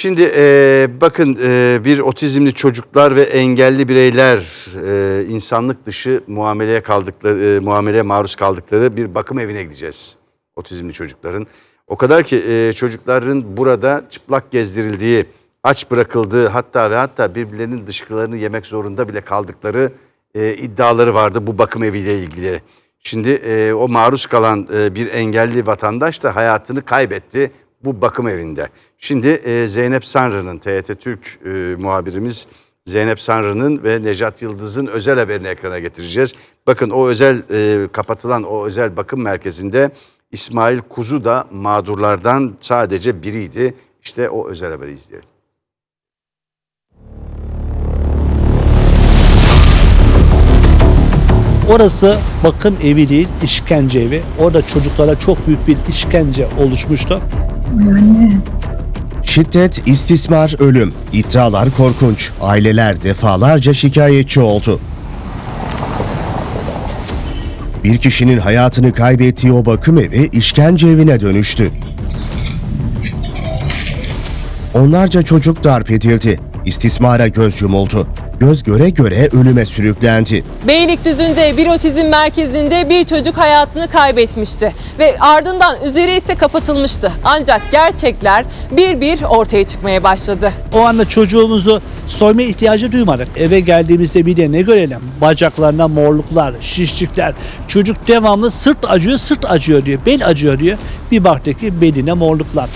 Şimdi e, bakın e, bir otizmli çocuklar ve engelli bireyler e, insanlık dışı muameleye kaldıkları e, muameleye maruz kaldıkları bir bakım evine gideceğiz. Otizmli çocukların. O kadar ki e, çocukların burada çıplak gezdirildiği, aç bırakıldığı hatta ve hatta birbirlerinin dışkılarını yemek zorunda bile kaldıkları e, iddiaları vardı bu bakım eviyle ilgili. Şimdi e, o maruz kalan e, bir engelli vatandaş da hayatını kaybetti bu bakım evinde. Şimdi e, Zeynep Sanrı'nın TRT Türk e, muhabirimiz Zeynep Sanrı'nın ve Necat Yıldız'ın özel haberini ekrana getireceğiz. Bakın o özel e, kapatılan o özel bakım merkezinde İsmail Kuzu da mağdurlardan sadece biriydi. İşte o özel haberi izleyelim. Orası bakım evi değil, işkence evi. Orada çocuklara çok büyük bir işkence oluşmuştu. Şiddet, istismar, ölüm. İddialar korkunç. Aileler defalarca şikayetçi oldu. Bir kişinin hayatını kaybettiği o bakım evi işkence evine dönüştü. Onlarca çocuk darp edildi. İstismara göz yumuldu. Göz göre göre ölüme sürüklendi. Beylikdüzü'nde bir otizm merkezinde bir çocuk hayatını kaybetmişti ve ardından üzeri ise kapatılmıştı. Ancak gerçekler bir bir ortaya çıkmaya başladı. O anda çocuğumuzu soyma ihtiyacı duymadık. Eve geldiğimizde bir de ne görelim? Bacaklarına morluklar, şişlikler. Çocuk devamlı sırt acıyor, sırt acıyor diyor. Bel acıyor diyor. Bir baktık ki beline morluklar.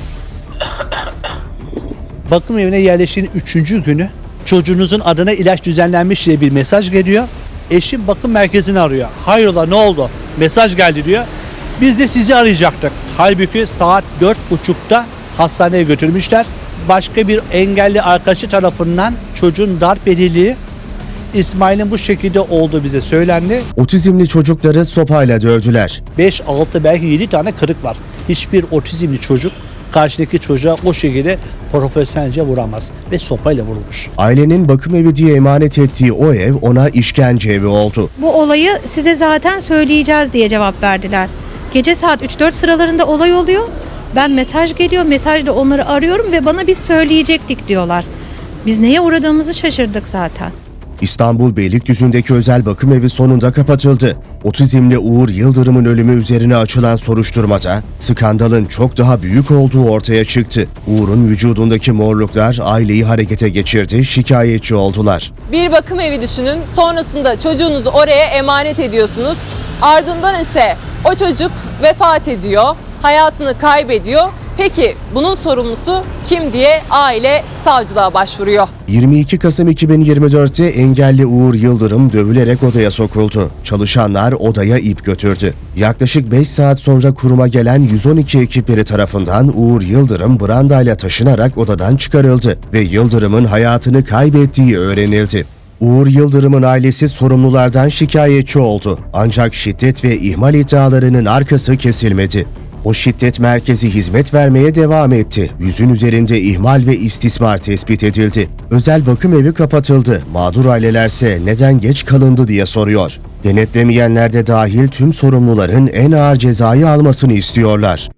Bakım evine yerleştiğin üçüncü günü çocuğunuzun adına ilaç düzenlenmiş diye bir mesaj geliyor. Eşim bakım merkezini arıyor. Hayrola ne oldu? Mesaj geldi diyor. Biz de sizi arayacaktık. Halbuki saat dört buçukta hastaneye götürmüşler. Başka bir engelli arkadaşı tarafından çocuğun darp edildiği İsmail'in bu şekilde olduğu bize söylendi. Otizmli çocukları sopayla dövdüler. 5, 6 belki 7 tane kırık var. Hiçbir otizmli çocuk karşıdaki çocuğa o şekilde profesyonelce vuramaz ve sopayla vurulmuş. Ailenin bakım evi diye emanet ettiği o ev ona işkence evi oldu. Bu olayı size zaten söyleyeceğiz diye cevap verdiler. Gece saat 3-4 sıralarında olay oluyor. Ben mesaj geliyor, mesajla onları arıyorum ve bana biz söyleyecektik diyorlar. Biz neye uğradığımızı şaşırdık zaten. İstanbul Beylikdüzü'ndeki özel bakım evi sonunda kapatıldı. Otizmli Uğur Yıldırım'ın ölümü üzerine açılan soruşturmada skandalın çok daha büyük olduğu ortaya çıktı. Uğur'un vücudundaki morluklar aileyi harekete geçirdi, şikayetçi oldular. Bir bakım evi düşünün. Sonrasında çocuğunuzu oraya emanet ediyorsunuz. Ardından ise o çocuk vefat ediyor, hayatını kaybediyor. Peki bunun sorumlusu kim diye aile savcılığa başvuruyor. 22 Kasım 2024'te engelli Uğur Yıldırım dövülerek odaya sokuldu. Çalışanlar odaya ip götürdü. Yaklaşık 5 saat sonra kuruma gelen 112 ekipleri tarafından Uğur Yıldırım brandayla taşınarak odadan çıkarıldı ve Yıldırım'ın hayatını kaybettiği öğrenildi. Uğur Yıldırım'ın ailesi sorumlulardan şikayetçi oldu. Ancak şiddet ve ihmal iddialarının arkası kesilmedi. O şiddet merkezi hizmet vermeye devam etti. Yüzün üzerinde ihmal ve istismar tespit edildi. Özel bakım evi kapatıldı. Mağdur ailelerse neden geç kalındı diye soruyor. Denetlemeyenler de dahil tüm sorumluların en ağır cezayı almasını istiyorlar.